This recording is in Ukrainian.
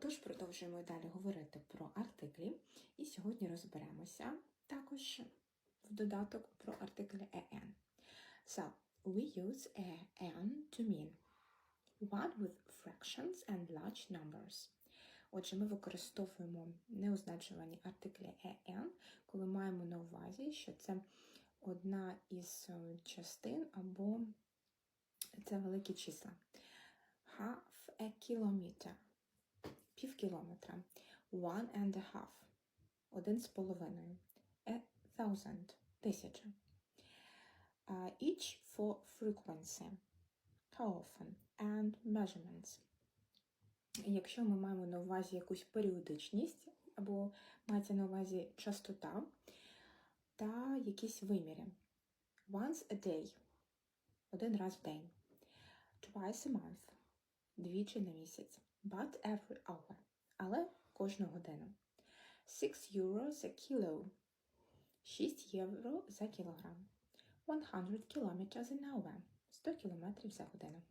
Отож, продовжуємо далі говорити про артиклі, і сьогодні розберемося також в додаток про артиклі en. So, we use en to mean one with fractions and large numbers. Отже, ми використовуємо неозначувані артиклі en, коли маємо на увазі, що це одна із е, частин або це великі числа. Half a kilometer – пів кілометра. One and a half – один з половиною. A thousand – тисяча. Uh, each for frequency – how often and measurements. Якщо ми маємо на увазі якусь періодичність, або мається на увазі частота та якісь виміри. Once a day – один раз в день. Twice a month – двічі на місяць. But every hour – але кожну годину. 6 euros a kilo – 6 євро за кілограм. 100 kilometers an hour – 100 кілометрів за годину.